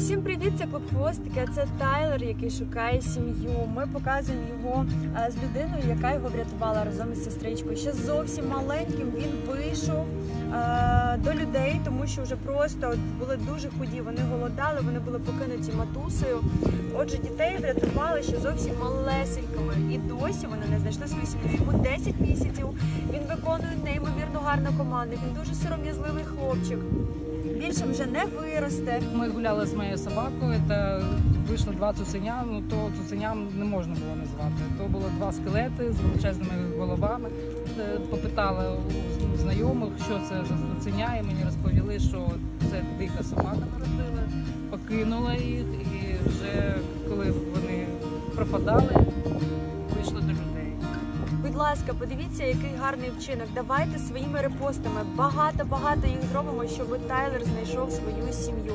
Всім привіт, це клуб Хвостики. Це Тайлер, який шукає сім'ю. Ми показуємо його е, з людиною, яка його врятувала разом із сестричкою. Ще зовсім маленьким він вийшов е, до людей, тому що вже просто були дуже худі. Вони голодали, вони були покинуті матусею. Отже, дітей врятували ще зовсім малесенькими. І досі вони не знайшли свою сім'ю. Йому 10 місяців. Він виконує неймовірно гарну команду. Він дуже сором'язливий хлопчик. Більше вже не виросте. Ми гуляли з моєю собакою, та вийшло два цуценя. Ну то цуценям не можна було назвати. То було два скелети з величезними головами. Е, Попитала у знайомих, що це за цуценя, і мені розповіли, що це дика собака народила, покинула їх, і вже коли вони пропадали, ласка, подивіться, який гарний вчинок. Давайте своїми репостами багато багато їх зробимо, щоб Тайлер знайшов свою сім'ю.